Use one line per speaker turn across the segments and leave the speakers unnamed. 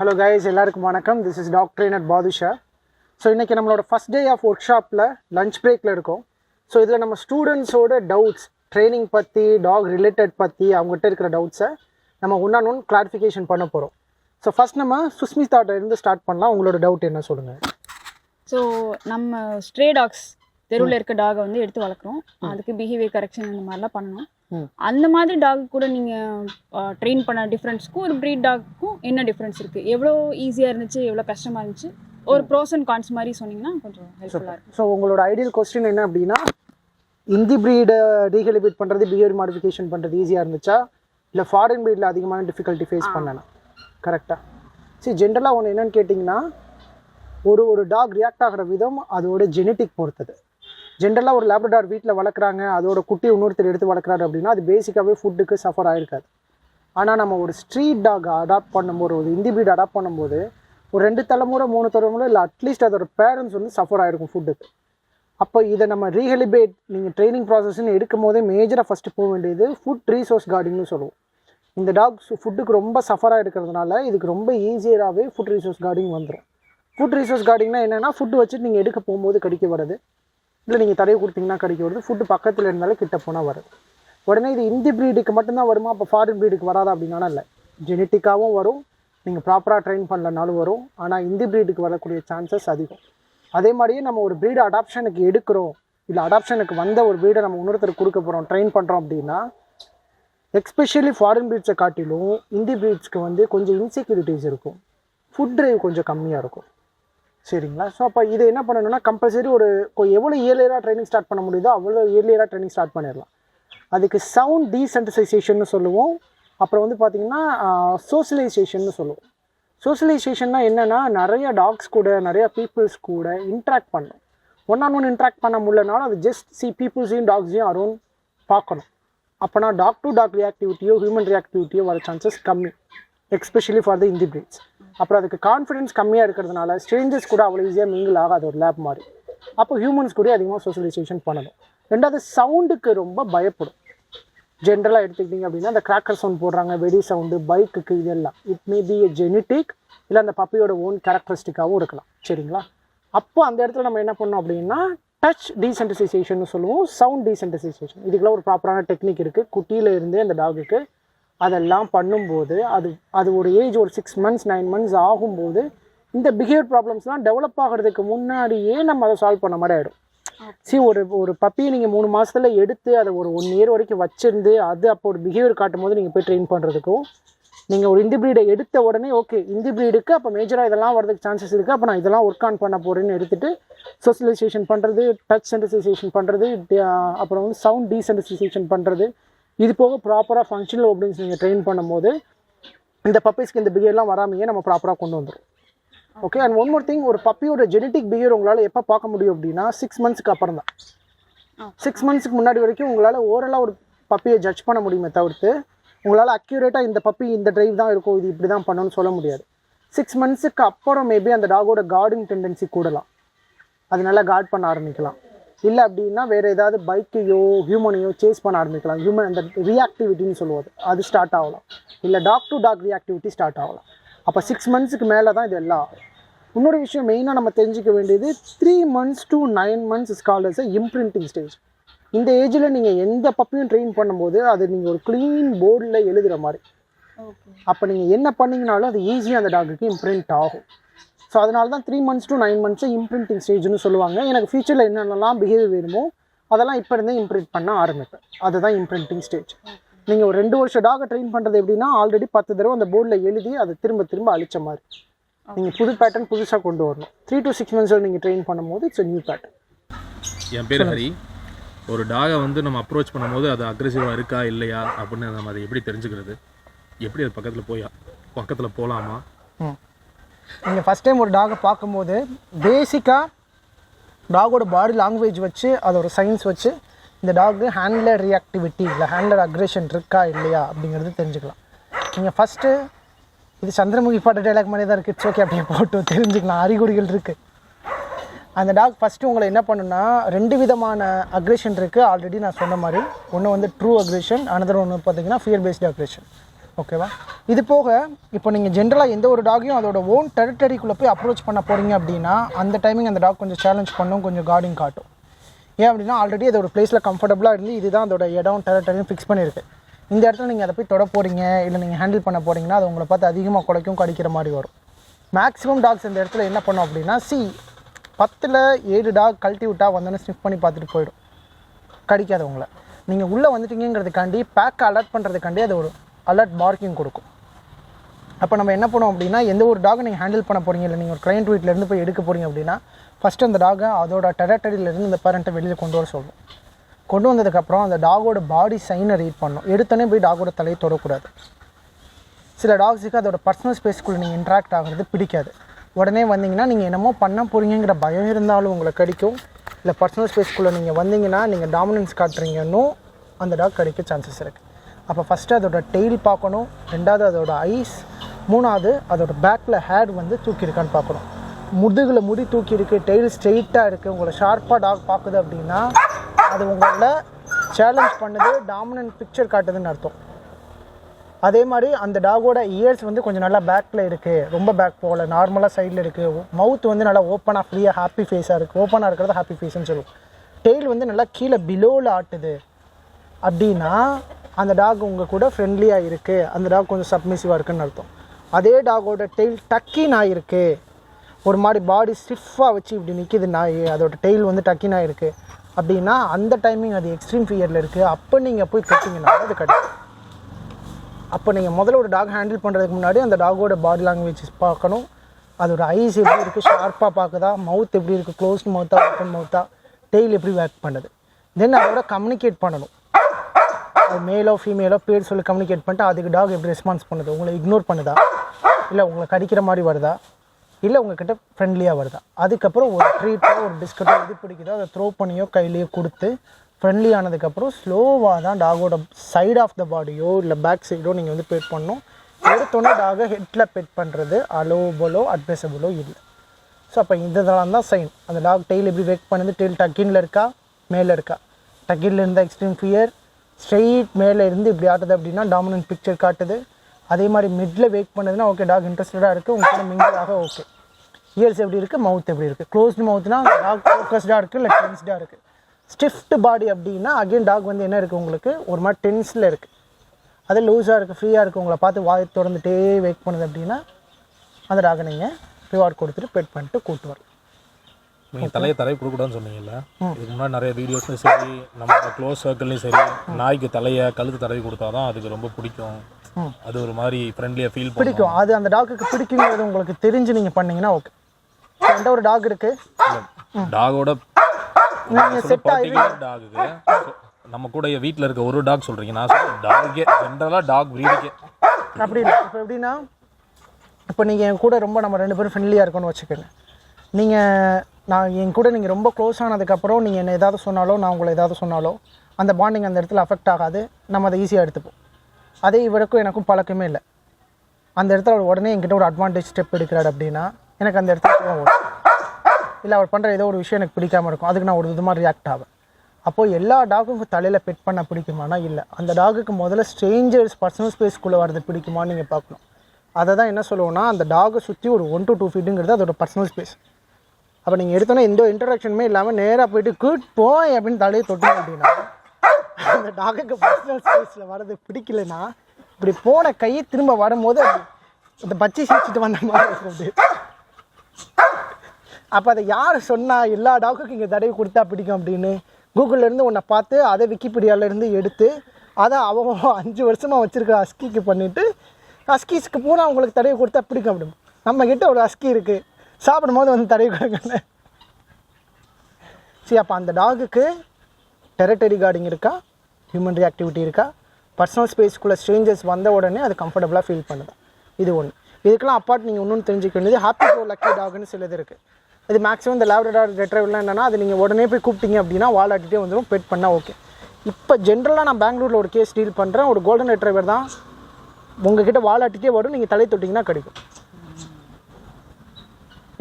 Hello guys எல்லாருக்கும் வணக்கம். This is doctor at Badusha so இன்றைக்கி நம்மளோட ஃபஸ்ட் டே ஆஃப் ஒர்க் ஷாப்பில் லஞ்ச் பிரேக்கில் இருக்கோம். ஸோ இதில் நம்ம ஸ்டூடெண்ட்ஸோட டவுட்ஸ் ட்ரைனிங் பற்றி டாக் ரிலேட்டட் பற்றி அவங்ககிட்ட இருக்கிற டவுட்ஸை நம்ம ஒன்றா ஒன்று கிளாரிஃபிகேஷன் பண்ண போகிறோம் ஸோ ஃபஸ்ட் நம்ம சுஸ்மிதாட்ட இருந்து ஸ்டார்ட் பண்ணலாம். உங்களோட டவுட் என்ன சொல்லுங்கள்
ஸோ நம்ம ஸ்ட்ரே டாக்ஸ் தெருவில் இருக்க டாகை வந்து எடுத்து வளர்க்குறோம். அதுக்கு பிஹேவியர் கரெக்ஷன் இந்த மாதிரிலாம் பண்ணணும். அந்த மாதிரி டாக் கூட நீங்கள் ட்ரெயின் பண்ண டிஃப்ரென்ஸ்க்கும் ஒரு ப்ரீட் டாக்கும் என்ன டிஃப்ரென்ஸ் இருக்குது எவ்வளோ ஈஸியாக இருந்துச்சு எவ்வளோ கஷ்டமாக இருந்துச்சு? ஒரு ப்ரோஸ் அண்ட் கான்ஸ் மாதிரி சொன்னீங்கன்னா கொஞ்சம் ஹெல்ப்ஃபுல்லாக இருக்கும்.
ஸோ உங்களோட ஐடியல் கொஸ்டின் என்ன அப்படின்னா இந்தி ப்ரீடை ரீஹெலிபிட் பண்ணுறது பிஹேவியர் மாடிஃபிகேஷன் பண்ணுறது ஈஸியாக இருந்துச்சா? இல்லை ஃபாரின் ப்ரீடில் அதிகமான டிஃபிகல்ட்டி ஃபேஸ் பண்ணனா? கரெக்டாக சரி ஜென்ரலாக ஒன்று என்னன்னு கேட்டிங்கன்னா ஒரு ஒரு டாக் ரியாக்ட் ஆகிற விதம் அதோட ஜெனட்டிக் பொறுத்தது. ஜென்ரலாக ஒரு லேப்ரடார் வீட்டில் வளர்க்குறாங்க. அதோட குட்டி இன்னொருத்தர் எடுத்து வளர்க்குறாரு அப்படின்னா அது பேசிக்காகவே ஃபுட்டுக்கு சஃபர் ஆகிருக்காது ஆனால் நம்ம ஒரு ஸ்ட்ரீட் டாக் அடாப்ட் பண்ணும்போது ஒரு இந்தி பீட் அடாப்ட் பண்ணும்போது ஒரு ரெண்டு தலைமுறை மூணு தலைமுறை இல்லை அட்லீஸ்ட் அதோட பேரண்ட்ஸ் வந்து சஃபர் ஆகிருக்கும் ஃபுட்டுக்கு அப்போ இதை நம்ம ரீஹெலிபேட் நீங்கள் ட்ரைனிங் ப்ராசஸ்ன்னு எடுக்கும் போதே மேஜராக ஃபஸ்ட்டு போக வேண்டியது ஃபுட் ரீசோர்ஸ் கார்டிங்னு சொல்லுவோம். இந்த டாக் ஃபுட்டுக்கு ரொம்ப சஃபராக இருக்கிறதுனால இதுக்கு ரொம்ப ஈஸியராகவே ஃபுட் ரீசோர்ஸ் கார்டிங் வந்துடும் ஃபுட் ரீசோர்ஸ் கார்டிங்னா என்னென்னா ஃபுட்டு வச்சுட்டு நீங்கள் எடுக்க போகும்போது கடிக்க வருது இல்லை நீங்கள் தடவை கொடுத்தீங்கன்னா கிடைக்க வருது. ஃபுட்டு பக்கத்தில் இருந்தாலும் கிட்ட போனால் வருது உடனே இது இந்தி ப்ரீடுக்கு மட்டும்தான் வருமா? அப்போ ஃபாரின் ப்ரீடுக்கு வராதா அப்படின்னா இல்லை. ஜெனட்டிக்காகவும் வரும். நீங்கள் ப்ராப்பராக ட்ரெயின் பண்ணலனாலும் வரும். ஆனால் இந்தி ப்ரீடுக்கு வரக்கூடிய சான்சஸ் அதிகம். அதே மாதிரியே நம்ம ஒரு ப்ரீடு அடாப்ஷனுக்கு எடுக்கிறோம். இல்லை அடாப்ஷனுக்கு வந்த ஒரு ப்ரீடை நம்ம இன்னொருத்தர் கொடுக்க போகிறோம் ட்ரெயின் பண்ணுறோம் அப்படின்னா எக்ஸ்பெஷலி ஃபாரின் ப்ரீட்ஸை காட்டிலும் இந்தி ப்ரீட்ஸ்க்கு வந்து கொஞ்சம் இன்செக்யூரிட்டிஸ் இருக்கும். ஃபுட் ட்ரைவ் கொஞ்சம் கம்மியாக இருக்கும். சரிங்களா? ஸோ அப்போ இது என்ன பண்ணணும்னா கம்பல்சரி ஒரு எவ்வளோ இயர்லியராக ட்ரைனிங் ஸ்டார்ட் பண்ண முடியுதோ அவ்வளோ இயர்லியராக ட்ரைனிங் ஸ்டார்ட் பண்ணிடலாம். அதுக்கு சவுண்ட் டீசென்டிசைசேஷன் சொல்லுவோம். அப்புறம் வந்து பார்த்திங்கன்னா சோசியலைசேஷன் சொல்லுவோம். சோஷியலைசேஷன்னா என்னென்னா நிறைய டாக்ஸ் கூட நிறைய பீப்புள்ஸ் கூட இன்ட்ராக்ட் பண்ணும் ஒன் ஆன் ஒன் இன்ட்ராக்ட் பண்ண முடியலனாலும் அது ஜஸ்ட் சி பீப்புள்ஸையும் டாக்ஸையும் அரௌண்ட் பார்க்கணும். அப்போனா டாக் டு டாக் ரியாக்டிவிட்டியோ ஹியூமன் ரியாக்டிவிட்டியோ வர சான்சஸ் கம்மி. Especially for the indie breeds அப்புறம் அதுக்கு கான்ஃபிடன்ஸ் கம்மியாக இருக்கிறதுனால ஸ்ட்ரேஞ்சர்ஸ் கூட அவ்வளோ ஈஸியாக மிங்கிள் ஆகாது ஒரு லேப் மாதிரி. அப்போ ஹியூமன்ஸ் கூட அதிகமாக சோஷியலைசேஷன் பண்ணணும். ரெண்டாவது சவுண்டுக்கு ரொம்ப பயப்படும். ஜென்ரலாக எடுத்துக்கிட்டிங்க அப்படின்னா அந்த கிராக்கர் சவுண்ட் போடுறாங்க வெடி சவுண்டு பைக்குக்கு இதெல்லாம். It may be a genetic இல்லை அந்த பப்பியோட ஓன் கேரக்டரிஸ்டிக்காகவும் இருக்கலாம். சரிங்களா? அப்போ அந்த இடத்துல நம்ம என்ன பண்ணோம் அப்படின்னா டச் டீசென்டிசைசேஷன் சொல்லுவோம் சவுண்ட் டீசென்டிசைசேஷன் இதுக்கெல்லாம் ஒரு ப்ராப்பரான டெக்னிக் இருக்குது குட்டியில் இருந்தே அந்த டாகுக்கு அதெல்லாம் பண்ணும்போது அது அது ஒரு ஏஜ் ஒரு சிக்ஸ் மந்த்ஸ் நைன் மந்த்ஸ் ஆகும்போது இந்த பிஹேவியர் ப்ராப்ளம்ஸ்லாம் டெவலப் ஆகிறதுக்கு முன்னாடியே நம்ம அதை சால்வ் பண்ண மாதிரி ஆகிடும் சி ஒரு ஒரு பப்பியை நீங்கள் மூணு மாசத்துல எடுத்து அதை ஒரு ஒன் இயர் வரைக்கும் வச்சிருந்து அது அப்போ ஒரு பிஹேவியர் காட்டும் போது நீங்கள் போய் ட்ரெயின் பண்ணுறதுக்கும் நீங்கள் ஒரு இந்தி ப்ரீடை எடுத்த உடனே ஓகே இந்தி ப்ரீடுக்கு அப்போ மேஜராக இதெல்லாம் வரதுக்கு சான்சஸ் இருக்குது அப்போ நான் இதெல்லாம் ஒர்க் ஆன் பண்ண போகிறேன்னு எடுத்துட்டு சோஷியலைசேஷன் பண்ணுறது டச் சென்டிசைசேஷன் பண்ணுறது அப்புறம் வந்து சவுண்ட் டீசென்டிசைசேஷன் பண்ணுறது இது போக ப்ராப்பராக ஃபங்க்ஷனல் ஒப்டின்ஸ் நீங்கள் ட்ரெயின் பண்ணும்போது இந்த பப்பீஸ்க்கு இந்த பிஹேவியர்லாம் வராமையே நம்ம ப்ராப்பராக கொண்டு வந்துடும் okay and one more thing ஒரு பப்பியோட ஜெனட்டிக் பிஹேவியர் உங்களால் எப்போ பார்க்க முடியும் அப்படின்னா சிக்ஸ் மந்த்ஸ்க்கு அப்புறம் தான் சிக்ஸ் மந்த்ஸ்க்கு முன்னாடி வரைக்கும் உங்களால் ஓரலாக ஒரு பப்பியை ஜட்ஜ் பண்ண முடியுமே தவிர்த்து உங்களால் அக்யூரேட்டாக இந்த பப்பி இந்த டிரைவ் தான் இருக்கும் இது இப்படி தான் பண்ணணும்னு சொல்ல முடியாது. சிக்ஸ் மந்த்ஸுக்கு அப்புறம் மேபி அந்த டாகோட கார்டிங் டெண்டன்சி கூடலாம். அது நல்லா கார்ட் பண்ண ஆரம்பிக்கலாம். இல்லை அப்படின்னா வேறு ஏதாவது பைக்கையோ ஹியூமனையோ சேஸ் பண்ண ஆரம்பிக்கலாம். ஹியூமன் அந்த ரியாக்டிவிட்டின்னு சொல்லுவது அது ஸ்டார்ட் ஆகலாம். இல்லை dog to dog reactivity start ஆகலாம். அப்போ சிக்ஸ் மந்த்ஸுக்கு மேலே தான் இது எல்லாம். இன்னொரு விஷயம் மெயினாக நம்ம தெரிஞ்சுக்க வேண்டியது three months to nine months is called as imprinting stage இந்த ஏஜில் நீங்கள் எந்த பப்பியும் ட்ரெயின் பண்ணும்போது அது நீங்கள் ஒரு க்ளீன் போர்டில் எழுதுகிற மாதிரி. அப்போ நீங்கள் என்ன பண்ணீங்கனாலும் அது ஈஸியாக அந்த டாகுக்கு இம்ப்ரிண்ட் ஆகும். ஸோ அதனால தான் த்ரீ மந்த்ஸ் டு நைன் மந்த்ஸை இம்ப்ரிண்டிங் ஸ்டேஜ்னு சொல்லுவாங்க. எனக்கு ஃபியூச்சரில் என்னென்னலாம் பிஹேவியர் வேணுமோ அதெல்லாம் இப்போ இருந்தே இம்ப்ரிண்ட் பண்ண ஆரம்பிப்பேன். அதுதான் இம்ப்ரிண்டிங் ஸ்டேஜ் நீங்கள் ஒரு ரெண்டு வருஷம் டாகை ட்ரெயின் பண்ணுறது எப்படின்னா ஆல்ரெடி பத்து தடவை அந்த போர்டில் எழுதி அதை திரும்ப திரும்ப அழிச்ச மாதிரி. நீங்கள் புது பேட்டர்ன் புதுசாக கொண்டு வரணும். த்ரீ டு சிக்ஸ் மந்த்ஸில் நீங்கள் ட்ரெயின் பண்ணும்போது இட்ஸ் நியூ பேட்டர்ன்
என் பேர் ஹரி. ஒரு டாகை வந்து நம்ம அப்ரோச் பண்ணும்போது அது அக்ரெசிவாக இருக்கா இல்லையா அப்படின்னு நம்ம அதை எப்படி தெரிஞ்சுக்கிறது? எப்படி அது பக்கத்தில் போய் பக்கத்தில் போகலாமா
நீங்கள் ஃபஸ்ட் டைம் ஒரு டாகை பார்க்கும்போது பேசிக்காக டாகோட பாடி லாங்குவேஜ் வச்சு அதோட சயின்ஸ் வச்சு இந்த டாக் ஹேண்ட்லர் ரியாக்டிவிட்டி இல்லை ஹேண்ட்லர் அக்ரெஷன் இருக்கா இல்லையா அப்படிங்கிறது தெரிஞ்சுக்கலாம். நீங்கள் ஃபஸ்ட்டு இது சந்திரமுகி பாட்டு டைலாக் மாதிரி தான் இருக்குது இட்ஸ் ஓகே அப்படியே போட்டு தெரிஞ்சுக்கலாம். அறிகுறிகள் இருக்குது அந்த டாக் ஃபஸ்ட்டு உங்களை என்ன பண்ணுன்னா ரெண்டு விதமான அக்ரெஷன் இருக்குது ஆல்ரெடி நான் சொன்ன மாதிரி. ஒன்று வந்து ட்ரூ அக்ரெஷன் அனதர் ஒன்று பார்த்தீங்கன்னா ஃபியர் பேஸ்டு அக்ரெஷன் ஓகேவா இது போக இப்போ நீங்கள் ஜென்ரலாக எந்த ஒரு டாகையும் அதோட ஓன் டெரிட்டரிக்குள்ளே போய் அப்ரோச் பண்ண போகிறீங்க அப்படின்னா அந்த டைமிங் அந்த டாக் கொஞ்சம் சேலஞ்ச் பண்ணும் கொஞ்சம் கார்டிங் காட்டும். ஏன் அப்படின்னா ஆல்ரெடி அதோட பிளேஸில் கம்ஃபர்டபுளாக இருந்து இதுதான் அதோட இடம் டெரிட்டரியும் ஃபிக்ஸ் பண்ணியிருக்கு இந்த இடத்துல நீங்கள் அதை போய் தொட போகிறீங்க இல்லை நீங்கள் ஹேண்டில் பண்ண போகிறீங்கன்னா அது உங்களை பார்த்து அதிகமாக குலைக்கும் கடிக்கிற மாதிரி வரும். மேக்ஸிமம் டாக்ஸ் இந்த இடத்துல என்ன பண்ணும் அப்படின்னா சி பத்தில் ஏழு டாக் கழட்டி விட்டா வந்தோன்னே ஸ்னிப் பண்ணி பார்த்துட்டு போயிடும். கடிக்காது உங்களை நீங்கள் உள்ளே வந்துட்டீங்கிறதுக்காண்டி பேக்கை அலர்ட் பண்ணுறதுக்காண்டி அது ஒரு அலர்ட் மார்க்கிங் கொடுக்கும். அப்போ நம்ம என்ன பண்ணோம் அப்படின்னா எந்த ஒரு டாகை நீங்கள் ஹேண்டில் பண்ண போகிறீங்க இல்லை நீங்கள் ஒரு கிளைண்ட் வீட்டிலேருந்து போய் எடுக்க போகிறீங்க அப்படின்னா ஃபஸ்ட்டு அந்த டாகை அதோட டெரட்டரியிலேருந்து இந்த பேரண்ட்டை வெளியில் கொண்டு வர சொல்லும். கொண்டு வந்ததுக்கப்புறம் அந்த டாகோட பாடி சைனை ரீட் பண்ணணும் எடுத்தோடனே போய் டாகோட தலையை தொடக்கூடாது. சில டாக்ஸுக்கு அதோட பர்சனல் ஸ்பேஸ்க்குள்ளே நீங்கள் இன்ட்ராக்ட் ஆகிறது பிடிக்காது. உடனே வந்தீங்கன்னா நீங்கள் என்னமோ பண்ண போகிறீங்கிற பயம் இருந்தாலும் உங்களை கடிக்கும். இல்லை பர்சனல் ஸ்பேஸ்க்குள்ளே நீங்கள் வந்தீங்கன்னா நீங்கள் டாமினன்ஸ் காட்டுறீங்கன்னும் அந்த டாக் கடிக்க சான்சஸ் இருக்குது அப்போ ஃபஸ்ட்டு அதோட டெய்ல் பார்க்கணும் ரெண்டாவது அதோட ஐஸ் மூணாவது அதோட பேக்கில் ஹேட் வந்து தூக்கியிருக்கான்னு பார்க்கணும். முதுகில் முடி தூக்கி இருக்குது டெய்ல் ஸ்ட்ரெயிட்டாக இருக்குது உங்களை ஷார்ப்பாக டாக் பார்க்குது அப்படின்னா அது உங்களை சேலஞ்ச் பண்ணுது டாமினன்ட் பிக்சர் காட்டுதுன்னு அர்த்தம். அதே மாதிரி அந்த டாகோட இயர்ஸ் வந்து கொஞ்சம் நல்லா பேக்கில் இருக்குது ரொம்ப பேக் போகல நார்மலாக சைடில் இருக்குது மவுத் வந்து நல்லா ஓப்பனாக ஃப்ரீயாக ஹாப்பி ஃபேஸாக இருக்குது ஓப்பனாக இருக்கிறது ஹாப்பி ஃபேஸ்ன்னு சொல்லுவோம். டெய்ல் வந்து நல்லா கீழே பிலோவில் ஆட்டுது. அப்படின்னா அந்த டாக் உங்கள் கூட ஃப்ரெண்ட்லியாக இருக்குது அந்த டாக் கொஞ்சம் சப்மிசிவாக இருக்குன்னு அர்த்தம். அதே டாகோட டெய்ல் டக்கின் ஆகிருக்கு ஒரு மாதிரி பாடி ஸ்டிஃபாக வச்சு இப்படி நிற்கிது நாய் அதோட டெய்ல் வந்து டக்கின் ஆகிருக்கு அப்படின்னா அந்த டைமிங் அது எக்ஸ்ட்ரீம் ஃபியரில் இருக்குது அப்போ நீங்கள் போய் கட்டிங்கன்னா அது கிடைக்கும் அப்போ நீங்கள் முதல்ல ஒரு டாக் ஹேண்டில் பண்ணுறதுக்கு முன்னாடி அந்த டாகோட பாடி லாங்குவேஜ் பார்க்கணும். அதோட ஐஸ் எப்படி இருக்குது ஷார்ப்பாக பார்க்குதா? மவுத் எப்படி இருக்குது க்ளோஸ்ட் மவுத்தா ஓப்பன் மவுத்தா டெய்ல் எப்படி வேக் பண்ணுது? தென் அதோட கம்யூனிகேட் பண்ணணும். மேலோ ஃபீமேலோ பேர் சொல்லி கம்யூனிகேட் பண்ணிட்டு அதுக்கு டாக் எப்படி ரெஸ்பான்ஸ் பண்ணுது? உங்களை இக்னோர் பண்ணுதா? இல்லை உங்களை கடிக்கிற மாதிரி வருதா? இல்லை உங்ககிட்ட ஃப்ரெண்ட்லியாக வருதா? அதுக்கப்புறம் ஒரு ட்ரீட்டோ ஒரு பிஸ்கட்டோ எது பிடிக்குதோ அதை த்ரோ பண்ணியோ கையிலையோ கொடுத்து ஃப்ரெண்ட்லி ஆனதுக்கப்புறம் ஸ்லோவாக தான் டாகோட சைடு ஆஃப் த பாடியோ இல்லை பேக் சைடோ நீங்கள் வந்து பெட் பண்ணணும். எடுத்தோன்னே டாகை ஹெட்டில் பெட் பண்ணுறது அலோபலோ அட்வைசபிளோ இல்லை. ஸோ அப்போ இதெல்லாம் தான் சைன் அந்த டாக் டெய்ல் எப்படி வெக் பண்ணுது? டெய்ல் டக்கின்ல இருக்கா? மேலே இருக்கா? டக்கின்ல இருந்தால் எக்ஸ்ட்ரீம் ஃபியர் ஸ்ட்ரெயிட் மேலே இருந்து இப்படி ஆட்டுது அப்படின்னா டாமினன்ட் பிக்சர் காட்டுது. அதே மாதிரி மிட்டில் வெயிட் பண்ணுதுன்னா ஓகே டாக் இன்ட்ரெஸ்டடாக இருக்குது உங்களுக்கு கூட மிங்கிளாக ஓகே இயர்ஸ் எப்படி இருக்குது மவுத் எப்படி இருக்குது க்ளோஸ்டு மவுத்னா டாக் ஃபோக்கஸ்டாக இருக்குது இல்லை டென்ஸ்டாக இருக்குது ஸ்டிஃப்ட் பாடி அப்படின்னா அகைன் டாக் வந்து என்ன இருக்குது உங்களுக்கு? ஒரு மாதிரி டென்ஸில் இருக்குது அதே லூஸாக இருக்குது ஃப்ரீயாக இருக்குது உங்களை பார்த்து வாய் திறந்துட்டே வெயிட் பண்ணுது அப்படின்னா அந்த டாகை நீங்கள் ரிவார்ட் கொடுத்துட்டு பெட் பண்ணிட்டு கூட்டு வரலாம்.
நீங்கள் தலையை தடவி கொடுக்கூடாதுன்னு சொன்னீங்கல்ல இதுக்கு முன்னாடி நிறைய வீடியோஸ்லையும் சரி நம்ம க்ளோஸ் சர்க்கிள்லையும் சரி நாய்க்கு தலையை கழுத்து தடவி கொடுத்தா தான் அதுக்கு ரொம்ப பிடிக்கும். அது ஒரு மாதிரி ஃப்ரெண்ட்லியாக ஃபீல்
பிடிக்கும். அது அந்த டாக்குக்கு பிடிக்குங்கிறது உங்களுக்கு தெரிஞ்சு நீங்கள் பண்ணீங்கன்னா ஓகே எந்த ஒரு டாக் இருக்குது
டாகோட
நீங்கள் செட்
டாகுக்கு நம்ம கூட வீட்டில் இருக்க ஒரு டாக் சொல்கிறீங்க நான் சொல்கிறேன் டாகே ஜென்ரலாக டாக் ப்ரீடுக்கே
அப்படி இல்லை. இப்போ எப்படின்னா இப்போ நீங்கள் என் கூட ரொம்ப நம்ம ரெண்டு பேரும் ஃப்ரெண்ட்லியாக இருக்கோம்னு வச்சுக்கோங்க. நீங்கள் நான் என் கூட நீங்கள் ரொம்ப க்ளோஸ் ஆனதுக்கப்புறம் நீங்கள் என்ன ஏதாவது சொன்னாலோ நான் உங்களை ஏதாவது சொன்னாலோ அந்த பாண்டிங் அந்த இடத்துல அஃபெக்ட் ஆகாது. நம்ம அதை ஈஸியாக எடுத்துப்போம். அதே இவருக்கும் எனக்கும் பழக்கமே இல்லை. அந்த இடத்துல அவர் உடனே என்கிட்ட ஒரு அட்வான்டேஜ் ஸ்டெப் எடுக்கிறாரு அப்படின்னா எனக்கு அந்த இடத்துல கோவம் வரும். இல்லை அவர் பண்ணுற ஏதோ ஒரு விஷயம் எனக்கு பிடிக்காம இருக்கும். அதுக்கு நான் ஒரு விதமாக ரியாக்ட் ஆவேன். அப்போது எல்லா டாகுக்கும் தலையில் பெட் பண்ண பிடிக்குமானா இல்லை. அந்த டாகுக்கு முதல்ல ஸ்ட்ரேஞ்சர்ஸ் பர்சனல் ஸ்பேஸ்க்குள்ளே வரது பிடிக்குமான்னு நீங்கள் பார்க்கணும். அதை தான் என்ன சொல்லுவோன்னா அந்த டாகை சுற்றி ஒரு ஒன் டு டூ ஃபீட்டுங்கிறது அதோட பர்சனல் ஸ்பேஸ் அப்போ நீங்கள் எடுத்தோன்னே எந்த இன்ட்ரடக்ஷனுமே இல்லாமல் நேராக போயிட்டு கூட் போய் அப்படின்னு தலையை தொட்டோம் அப்படின்னா அந்த டாகுக்கு பர்சனல் ஸ்பேஸில் வரது பிடிக்கலன்னா இப்படி போன கையை திரும்ப வரும்போது அந்த பச்சை சிரிச்சுட்டு வந்த மாதிரி இருக்கும் அப்படி அப்போ அதை யார் சொன்னால் எல்லா டாக்குக்கும் இங்கே தடவி கொடுத்தா பிடிக்கும் அப்படின்னு கூகுளிலேருந்து உன்னை பார்த்து அதை விக்கிபீடியாவிலேருந்து எடுத்து அதை அவங்க அஞ்சு வருஷமாக வச்சுருக்க அஸ்கிக்கு பண்ணிவிட்டு அஸ்கிஸ்க்கு பூரா அவங்களுக்கு தடவி கொடுத்தா பிடிக்கும் அப்படின்னு. நம்மக்கிட்ட ஒரு அஸ்கி இருக்குது சாப்பிடும்போது வந்து தடவி கொடுங்க சரி அப்போ அந்த டாகுக்கு டெரிட்டரி கார்டிங் இருக்கா? ஹியூமன் ரியாக்டிவிட்டி இருக்கா? பர்சனல் ஸ்பேஸ்க்குள்ளே ஸ்ட்ரேஞ்சர்ஸ் வந்த உடனே அது கம்ஃபர்டபுளாக ஃபீல் பண்ணுது. இது ஒன்று இதுக்கெல்லாம் அப்பார்ட் நீங்கள் இன்னொன்று தெரிஞ்சுக்க வேண்டியது ஹாப்பி கோ லக்கி டாக்னு சிலது இருக்குது இது மேக்ஸிமம் இந்த லேப்ரடார் ரெட்ரைவர்லாம் என்னென்னா அது நீங்கள் உடனே போய் கூப்பிட்டீங்க அப்படின்னா வாலாட்டிகிட்டே வந்துடும் பெட் பண்ணால் ஓகே இப்போ ஜென்ரலாக நான் பெங்களூரில் ஒரு கேஸ் டீல் பண்ணுறேன் ஒரு கோல்டன் ரெட்ரைவர் தான் உங்ககிட்ட வாலாட்டிட்டே வரும் நீங்கள் தலை தொட்டிங்கன்னா கிடைக்கும்.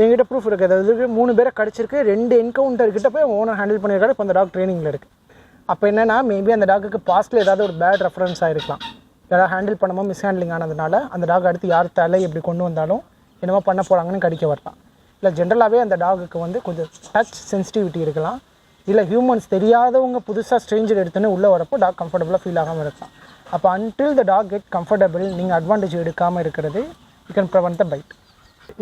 எங்கிட்ட ப்ரூஃப் இருக்குது அதாவது மூணு பேரை கிடச்சிருக்கு ரெண்டு என்கவுண்டர் கிட்ட போய் ஓனர் ஹேண்டில் பண்ணியிருக்காரு இப்போ அந்த டாக் ட்ரைனிங்கில் இருக்குது அப்போ என்னென்னா மேபி அந்த டாக்குக்கு பாஸ்ட்டில் ஏதாவது ஒரு பேட் ரெஃபரன்ஸ் ஆகிருக்கலாம் யாராவது ஹேண்டில் பண்ணாமல் மிஸ் ஹேண்டிலிங் ஆனதுனால அந்த டாக் அடுத்து யார் தலை எப்படி கொண்டு வந்தாலும் என்னமோ பண்ண போகிறாங்கன்னு கடிக்க வரலாம். இல்லை ஜென்ரலாகவே அந்த டாகுக்கு வந்து கொஞ்சம் டச் சென்சிட்டிவிட்டி இருக்கலாம். இல்லை ஹியூமன்ஸ் தெரியாதவங்க புதுசாக ஸ்ட்ரேஞ்சர் எடுத்துன்னு உள்ளே வரப்போ டாக் கம்ஃபர்டபுளாக ஃபீல் ஆகாமல் இருக்கலாம். அப்போ until the dog get comfortable நீங்கள் அட்வான்டேஜ் எடுக்காமல் இருக்கிறது you can prevent the bite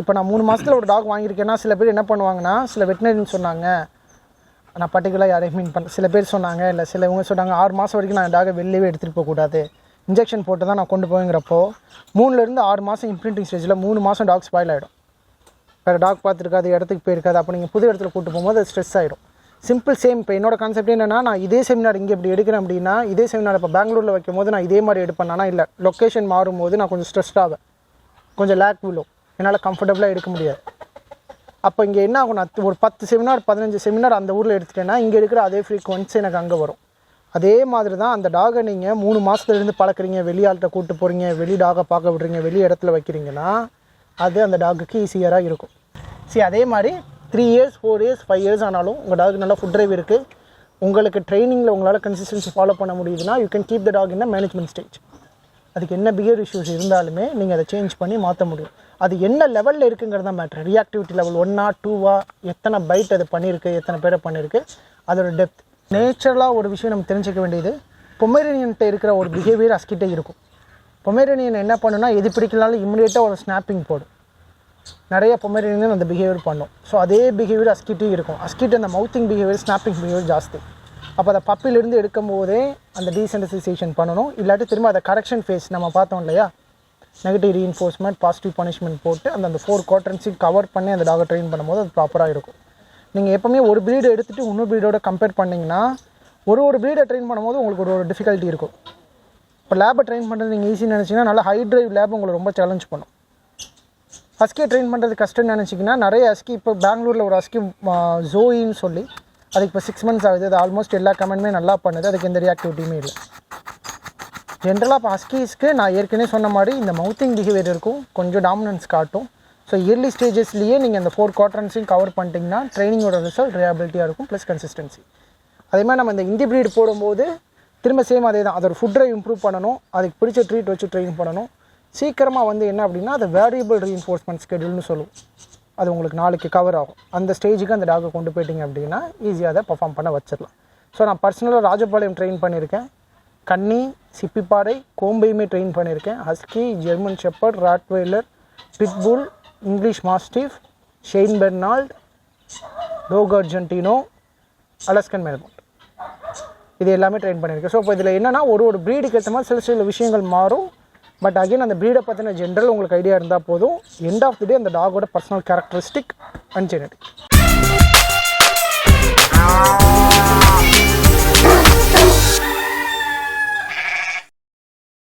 இப்போ நான் மூணு மாதத்தில் ஒரு டாக் வாங்கியிருக்கேன்னா சில பேர் என்ன பண்ணுவாங்கன்னா சில வெட்டினரின்னு சொன்னாங்க. நான் பர்டிகுலராக யாரையும் மீன் பண்ண சில பேர் சொன்னாங்க இல்லை சில இவங்க சொன்னாங்க ஆறு மாதம் வரைக்கும் நான் டாகை வெளியவே எடுத்துகிட்டு போகக்கூடாது இன்ஜெக்ஷன் போட்டு தான் நான் கொண்டு போவேங்கிறப்போ மூணுலேருந்து ஆறு மாதம் இம்ப்ரிண்டிங் ஸ்டேஜில் மூணு மாதம் டாக் ஸ்பாயில் ஆகிடும் வேறு டாக் பார்த்துருக்காது இடத்துக்கு போயிருக்காது அப்போ நீங்கள் புது இடத்துல கூட்டு போகும்போது அது ஸ்ட்ரெஸ் ஆகிடும் சிம்பிள் சேம் இப்போ என்னோட கான்செப்ட் என்னன்னா நான் இதே செமினார் இங்கே இப்படி எடுக்கிறேன் அப்படின்னா இதே செமினார் இப்போ பெங்களூரில் வைக்கும் போது நான் இதே மாதிரி எடுப்பேன்னா இல்லை லொக்கேஷன் மாறும்போது நான் கொஞ்சம் ஸ்ட்ரெஸ்ட் கொஞ்சம் லேக் விழும். என்னால் கம்ஃபர்டபுளாக எடுக்க முடியாது. அப்போ இங்கே என்ன ஆகும் நான் ஒரு பத்து செமினார் பதினஞ்சு செமினார் அந்த ஊரில் எடுத்துட்டேன்னா இங்கே இருக்கிற அதே ஃப்ரீக்வன்சி எனக்கு அங்கே வரும். அதே மாதிரி தான் அந்த டாகை நீங்கள் மூணு மாதத்துலேருந்து பழக்கிறீங்க வெளியாள்கிட்ட கூட்டு போகிறீங்க வெளி டாகை பார்க்க விடுறீங்க வெளி இடத்துல வைக்கிறீங்கன்னா அது அந்த டாகுக்கு ஈஸியராக இருக்கும். சரி அதே மாதிரி three years four years five years ஆனாலும் உங்கள் டாக் நல்லா ஃபுட் ட்ரைவ் இருக்குது உங்களுக்கு ட்ரைனிங்கில் உங்களால் கன்சிஸ்டன்சி ஃபாலோ பண்ண முடியுதுன்னா you can keep the dog in management stage அதுக்கு என்ன பிஹேவியர் இஷ்யூஸ் இருந்தாலுமே நீங்கள் அதை சேஞ்ச் பண்ணி மாற்ற முடியும். அது என்ன லெவலில் இருக்குங்கிறத மேட்ரு ரியாக்டிவிட்டி லெவல் ஒன்னா டூவா எத்தனை பைட் அது பண்ணியிருக்கு எத்தனை பேரை பண்ணியிருக்கு அதோட டெப்த் நேச்சுரலாக ஒரு விஷயம் நம்ம தெரிஞ்சுக்க வேண்டியது பொமேரியன்ட்ட இருக்கிற ஒரு பிஹேவியர் அஸ்கிட்டே இருக்கும். பொமேரேனியன் என்ன பண்ணுன்னா எது பிடிக்கலனாலும் இம்மிடியேட்டாக ஒரு ஸ்னாப்பிங் போடும். நிறைய பொமேரியன் அந்த பிஹேவியர் பண்ணும். ஸோ அதே பிஹேவியர் அஸ்கிட்டையும் இருக்கும். அஸ்கிட் அந்த மவுத்திங் பிஹேவியர் ஸ்னாப்பிங் பிஹேவியர் ஜாஸ்தி. அப்போ அதை பப்பிலிருந்து எடுக்கும் போதே அந்த டீசென்டசைசேஷன் பண்ணணும். இல்லாட்டி திரும்ப அதை கரெக்ஷன் ஃபேஸ் நம்ம பார்த்தோம் இல்லையா? நெகட்டிவ் ரீஎன்ஃபோர்ஸ்மெண்ட் பாசிட்டிவ் பனிஷ்மெண்ட் போட்டு அந்த அந்த ஃபோர் குவார்டர்ஸையும் கவர் பண்ணி அந்த டாகை ட்ரெயின் பண்ணும்போது அது ப்ராப்பராக இருக்கும். நீங்கள் எப்போவுமே ஒரு ப்ரீடை எடுத்துகிட்டு இன்னொரு ப்ரீடோட கம்பேர் பண்ணிங்கன்னா ஒரு ஒரு ப்ரீடை ட்ரெயின் பண்ணும்போது உங்களுக்கு ஒரு ஒரு டிஃபிகல்ட்டி இருக்கும். இப்போ லேபை ட்ரெயின் பண்ணுறது நீங்கள் ஈஸின்னு நினச்சிங்கன்னா நல்லா ஹை ட்ரைவ் லேப் உங்களை ரொம்ப சேலஞ்ச் பண்ணும். ஹஸ்கியை ட்ரெயின் பண்ணுறது கஷ்டம்னு நினச்சிங்கன்னா நிறைய ஹஸ்கி இப்போ பெங்களூரில் ஒரு ஹஸ்கி ஜோயின்னு சொல்லி அதுக்கு இப்போ சிக்ஸ் மந்த்ஸ் ஆகுது. அது ஆல்மோஸ்ட் எல்லா கமெண்ட்மே நல்லா பண்ணுது. அதுக்கு எந்த ரியாக்டிவிட்டியுமே இல்லை. ஜென்ரலாக இப்போ ஹஸ்கீஸ்க்கு நான் ஏற்கனவே சொன்ன மாதிரி இந்த மவுத்திங் பிஹேவியர் இருக்கும். கொஞ்சம் டாமினன்ஸ் காட்டும். ஸோ இயர்லி ஸ்டேஜஸ்லேயே நீங்கள் அந்த ஃபோர் குவார்டர்ஸையும் கவர் பண்ணிட்டீங்கன்னா ட்ரைனிங்கோட ரிசல்ட் ரியாபிலிட்டியாக இருக்கும் ப்ளஸ் கன்சிஸ்டன்சி அதே மாதிரி நம்ம இந்த இந்தி ப்ரீட் போடும்போது திரும்ப சேம் அதே தான். அதோட ஃபுட் ட்ரைவ் இம்ப்ரூவ் பண்ணணும். அதுக்கு பிடிச்ச ட்ரீட் வச்சு ட்ரெயின் பண்ணணும். சீக்கிரமாக வந்து என்ன அப்படின்னா அது வேரியபிள் ரீஎன்ஃபோர்ஸ்மெண்ட் ஸ்கெடியூல்னு சொல்லுவோம். அது உங்களுக்கு நாளைக்கு கவர் ஆகும். அந்த ஸ்டேஜுக்கு அந்த டாகை கொண்டு போயிட்டீங்க அப்படின்னா ஈஸியாக அதை பர்ஃபார்ம் பண்ண வச்சிடலாம். ஸோ நான் பர்சனலாக ராஜபாளையம் ட்ரெயின் பண்ணியிருக்கேன். கன்னி சிப்பிப்பாறை கோம்பையுமே ட்ரெயின் பண்ணியிருக்கேன். Husky German shepherd rottweiler pitbull English mastiff saint Bernard dogo Argentino Alaskan malamute இது எல்லாமே ட்ரெயின் பண்ணியிருக்கேன். ஸோ இப்போ இதில் என்னென்னா ஒரு ஒரு ப்ரீடுக்கு ஏற்ற மாதிரி சில சில விஷயங்கள் மாறும். பட் அகைன் அந்த ப்ரீடை பற்றின ஜென்ரல் உங்களுக்கு ஐடியா இருந்தால் போதும். எண்ட் ஆஃப் தி டே அந்த டாகோட பர்சனல் கேரக்டரிஸ்டிக் அண்ட் ஜெனடிக்